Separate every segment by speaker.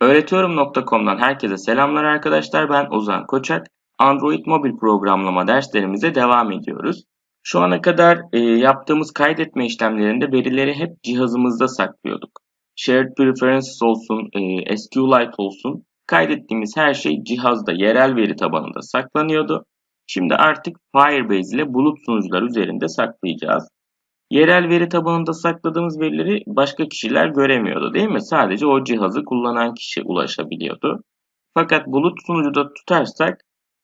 Speaker 1: Öğretiyorum.com'dan herkese selamlar arkadaşlar. Ben Ozan Koçak. Android mobil programlama derslerimize devam ediyoruz. Şu ana kadar e, yaptığımız kaydetme işlemlerinde verileri hep cihazımızda saklıyorduk. Shared Preferences olsun, e, SQLite olsun, kaydettiğimiz her şey cihazda, yerel veri tabanında saklanıyordu. Şimdi artık Firebase ile bulut sunucular üzerinde saklayacağız. Yerel veri tabanında sakladığımız verileri başka kişiler göremiyordu değil mi? Sadece o cihazı kullanan kişi ulaşabiliyordu. Fakat bulut sunucuda tutarsak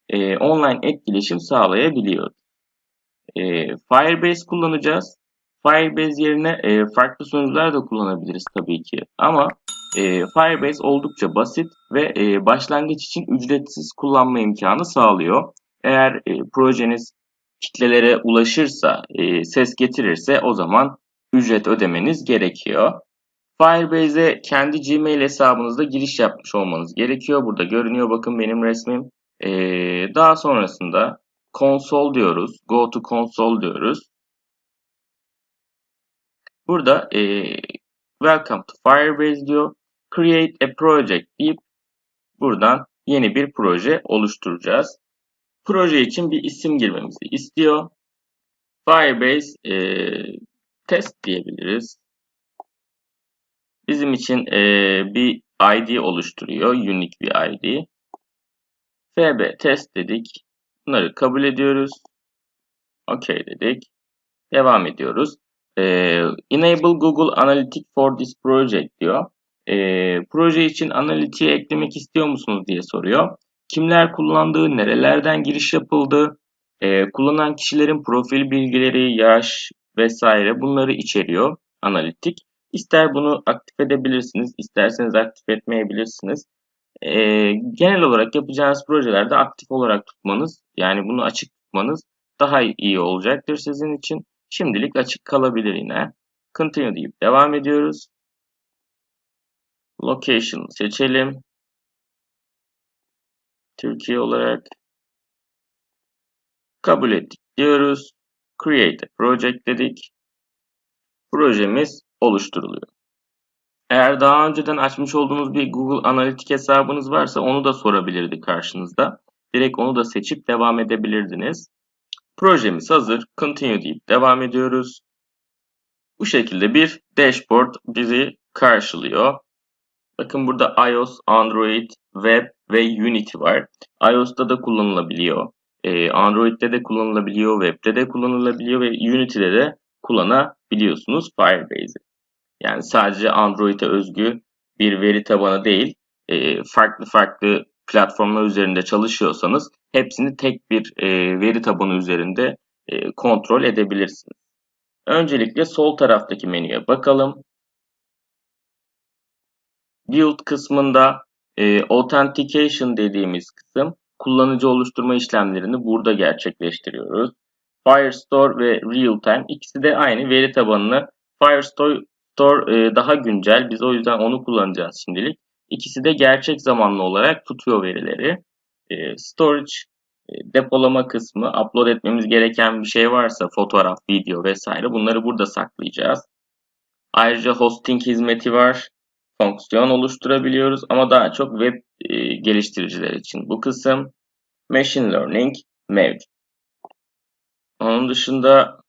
Speaker 1: e, online etkileşim sağlayabiliyordu. E, Firebase kullanacağız. Firebase yerine e, farklı sunucular da kullanabiliriz tabii ki. Ama e, Firebase oldukça basit ve e, başlangıç için ücretsiz kullanma imkanı sağlıyor. Eğer e, projeniz kitlelere ulaşırsa, e, ses getirirse o zaman ücret ödemeniz gerekiyor. Firebase'e kendi Gmail hesabınızda giriş yapmış olmanız gerekiyor. Burada görünüyor bakın benim resmim. E, daha sonrasında console diyoruz. Go to console diyoruz. Burada e, welcome to Firebase diyor. Create a project deyip buradan yeni bir proje oluşturacağız proje için bir isim girmemizi istiyor. Firebase e, test diyebiliriz. Bizim için e, bir ID oluşturuyor. Unique bir ID. FB test dedik. Bunları kabul ediyoruz. OK dedik. Devam ediyoruz. E, Enable Google Analytics for this project diyor. E, proje için analitiği eklemek istiyor musunuz diye soruyor kimler kullandığı, nerelerden giriş yapıldı, e, kullanan kişilerin profil bilgileri, yaş vesaire bunları içeriyor analitik. İster bunu aktif edebilirsiniz, isterseniz aktif etmeyebilirsiniz. E, genel olarak yapacağınız projelerde aktif olarak tutmanız, yani bunu açık tutmanız daha iyi olacaktır sizin için. Şimdilik açık kalabilir yine. Continue deyip devam ediyoruz. Location seçelim. Türkiye olarak kabul ettik diyoruz. Create a project dedik. Projemiz oluşturuluyor. Eğer daha önceden açmış olduğunuz bir Google Analitik hesabınız varsa onu da sorabilirdi karşınızda. Direkt onu da seçip devam edebilirdiniz. Projemiz hazır. Continue deyip devam ediyoruz. Bu şekilde bir dashboard bizi karşılıyor. Bakın burada iOS, Android, Web ve Unity var. iOS'ta da kullanılabiliyor. Ee, Android'de de kullanılabiliyor. Web'de de kullanılabiliyor ve Unity'de de kullanabiliyorsunuz Firebase'i. Yani sadece Android'e özgü bir veri tabanı değil, e, farklı farklı platformlar üzerinde çalışıyorsanız hepsini tek bir e, veri tabanı üzerinde e, kontrol edebilirsiniz. Öncelikle sol taraftaki menüye bakalım. Build kısmında e, Authentication dediğimiz kısım kullanıcı oluşturma işlemlerini burada gerçekleştiriyoruz. Firestore ve Realtime ikisi de aynı veri tabanını Firestore e, daha güncel. Biz o yüzden onu kullanacağız şimdilik. İkisi de gerçek zamanlı olarak tutuyor verileri. E, storage e, depolama kısmı, upload etmemiz gereken bir şey varsa fotoğraf, video vesaire bunları burada saklayacağız. Ayrıca hosting hizmeti var fonksiyon oluşturabiliyoruz ama daha çok web e, geliştiriciler için bu kısım machine learning mevcut. Onun dışında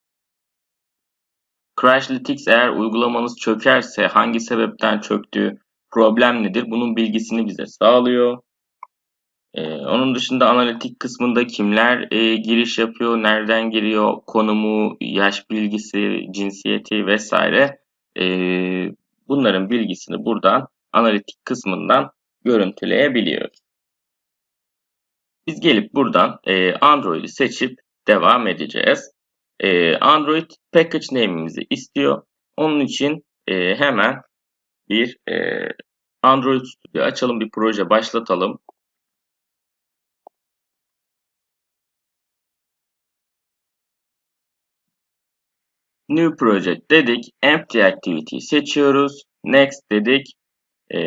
Speaker 1: Crashlytics eğer uygulamanız çökerse hangi sebepten çöktüğü, problem nedir bunun bilgisini bize sağlıyor. Ee, onun dışında analitik kısmında kimler e, giriş yapıyor, nereden giriyor, konumu, yaş bilgisi, cinsiyeti vesaire e, Bunların bilgisini buradan analitik kısmından görüntüleyebiliyoruz. Biz gelip buradan e, Android'i seçip devam edeceğiz. E, Android package name'imizi istiyor. Onun için e, hemen bir e, Android Studio açalım, bir proje başlatalım. New Project dedik. Empty Activity seçiyoruz. Next dedik. E,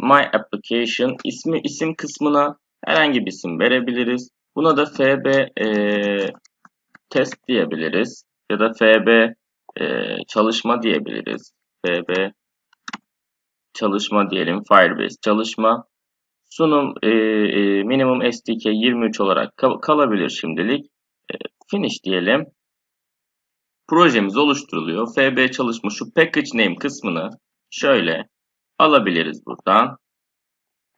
Speaker 1: My Application ismi isim kısmına herhangi bir isim verebiliriz. Buna da FB e, test diyebiliriz. Ya da FB e, çalışma diyebiliriz. FB çalışma diyelim. Firebase çalışma. Sunum e, e, minimum SDK 23 olarak kal kalabilir şimdilik. E, finish diyelim. Projemiz oluşturuluyor. FB çalışma şu package name kısmını şöyle alabiliriz buradan.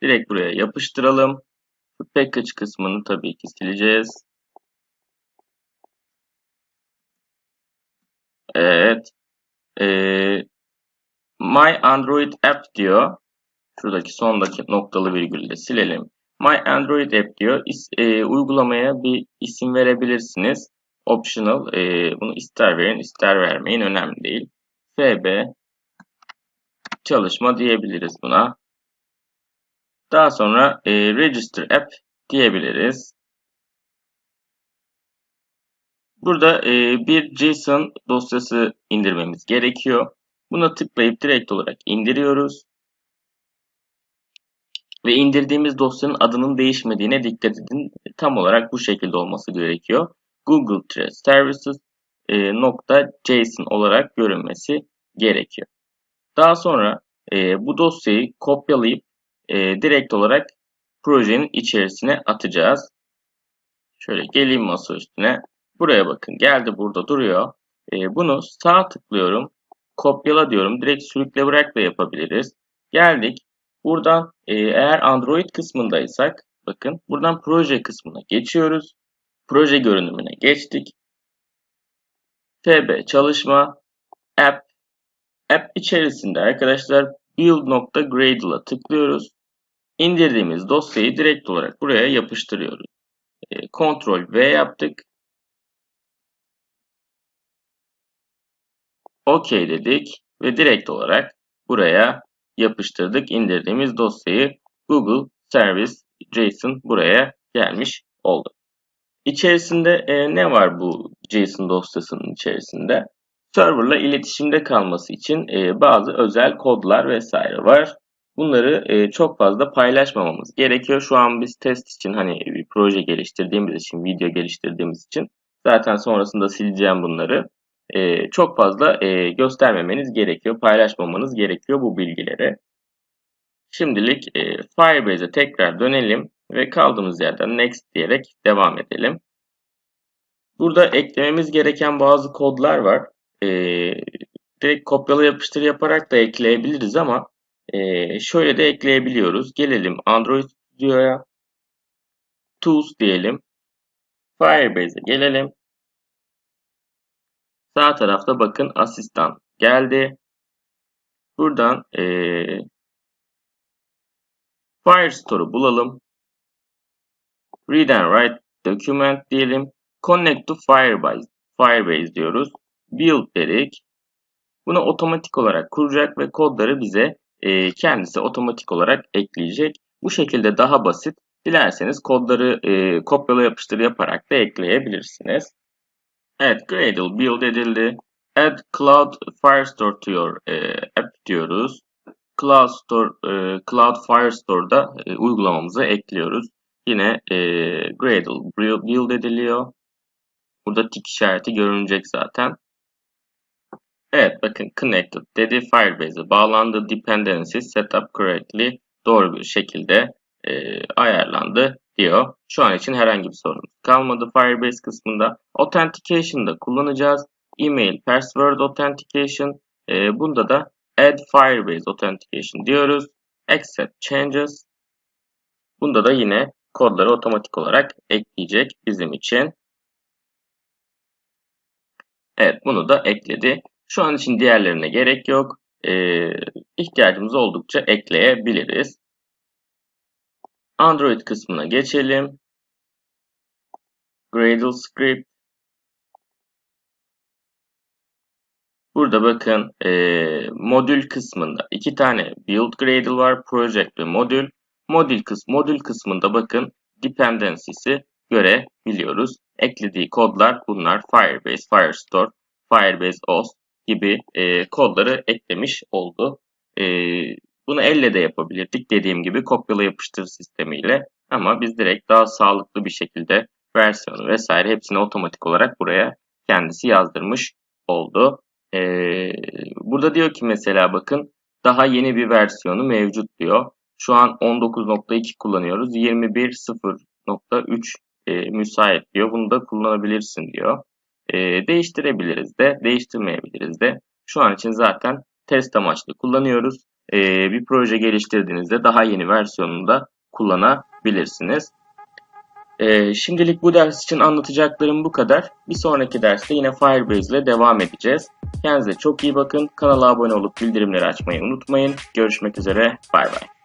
Speaker 1: Direkt buraya yapıştıralım. Şu package kısmını tabii ki sileceğiz. Evet. Ee, My Android App diyor. Şuradaki sondaki noktalı virgülü de silelim. My Android App diyor. İs, e, uygulamaya bir isim verebilirsiniz. Optional. E, bunu ister verin ister vermeyin. Önemli değil. FB çalışma diyebiliriz buna. Daha sonra e, Register App diyebiliriz. Burada e, bir JSON dosyası indirmemiz gerekiyor. Buna tıklayıp direkt olarak indiriyoruz. Ve indirdiğimiz dosyanın adının değişmediğine dikkat edin. Tam olarak bu şekilde olması gerekiyor. Google Services e, nokta JSON olarak görünmesi gerekiyor. Daha sonra e, bu dosyayı kopyalayıp e, direkt olarak projenin içerisine atacağız. Şöyle geleyim masa üstüne. Buraya bakın geldi burada duruyor. E, bunu sağ tıklıyorum. Kopyala diyorum. Direkt sürükle bırak da yapabiliriz. Geldik. Buradan e, eğer Android kısmındaysak bakın buradan proje kısmına geçiyoruz. Proje görünümüne geçtik. TB çalışma app app içerisinde arkadaşlar build.gradle'a tıklıyoruz. İndirdiğimiz dosyayı direkt olarak buraya yapıştırıyoruz. E, Ctrl V yaptık. OK dedik ve direkt olarak buraya yapıştırdık. indirdiğimiz dosyayı Google Service JSON buraya gelmiş oldu. İçerisinde e, ne var bu JSON dosyasının içerisinde? Serverla iletişimde kalması için e, bazı özel kodlar vesaire var. Bunları e, çok fazla paylaşmamamız gerekiyor. Şu an biz test için hani bir proje geliştirdiğimiz için, video geliştirdiğimiz için zaten sonrasında sileceğim bunları. E, çok fazla e, göstermemeniz gerekiyor, paylaşmamanız gerekiyor bu bilgileri. Şimdilik e, Firebase'e tekrar dönelim ve kaldığımız yerden Next diyerek devam edelim. Burada eklememiz gereken bazı kodlar var. E, direkt kopyala yapıştır yaparak da ekleyebiliriz ama e, şöyle de ekleyebiliyoruz. Gelelim Android Studio'ya. Tools diyelim. Firebase'e gelelim. Sağ tarafta bakın asistan geldi. Buradan e, Firestore'u bulalım. Read and Write Document diyelim. Connect to Firebase, Firebase diyoruz. Build dedik. Bunu otomatik olarak kuracak ve kodları bize e, kendisi otomatik olarak ekleyecek. Bu şekilde daha basit. Dilerseniz kodları e, kopyala yapıştır yaparak da ekleyebilirsiniz. Evet, Gradle build edildi. Add Cloud Firestore to your e, app diyoruz. Cloud Store, e, Cloud Firestore'da e, uygulamamızı ekliyoruz. Yine e, Gradle build ediliyor. Burada tik işareti görünecek zaten. Evet bakın connected dedi Firebase'e bağlandı. Dependency setup correctly doğru bir şekilde e, ayarlandı diyor. Şu an için herhangi bir sorun kalmadı Firebase kısmında. Authentication'da kullanacağız. Email, password authentication. E, bunda da add Firebase authentication diyoruz. Accept changes. Bunda da yine kodları otomatik olarak ekleyecek bizim için. Evet bunu da ekledi. Şu an için diğerlerine gerek yok. Ee, ihtiyacımız oldukça ekleyebiliriz. Android kısmına geçelim. Gradle Script. Burada bakın e, modül kısmında iki tane build Gradle var. Project ve modül. Modül, kıs modül kısmında bakın dependency'si görebiliyoruz. Eklediği kodlar bunlar. Firebase, Firestore, Firebase OS gibi e, kodları eklemiş oldu. E, bunu elle de yapabilirdik dediğim gibi kopyala yapıştır sistemiyle. Ama biz direkt daha sağlıklı bir şekilde versiyonu vesaire hepsini otomatik olarak buraya kendisi yazdırmış oldu. Ee, burada diyor ki mesela bakın daha yeni bir versiyonu mevcut diyor. Şu an 19.2 kullanıyoruz. 21.0.3 e, müsait diyor. Bunu da kullanabilirsin diyor. E, değiştirebiliriz de, değiştirmeyebiliriz de. Şu an için zaten test amaçlı kullanıyoruz. E, bir proje geliştirdiğinizde daha yeni versiyonunu da kullanabilirsiniz. E, şimdilik bu ders için anlatacaklarım bu kadar. Bir sonraki derste yine Firebase ile devam edeceğiz. Kendinize çok iyi bakın. Kanala abone olup bildirimleri açmayı unutmayın. Görüşmek üzere. Bay bay.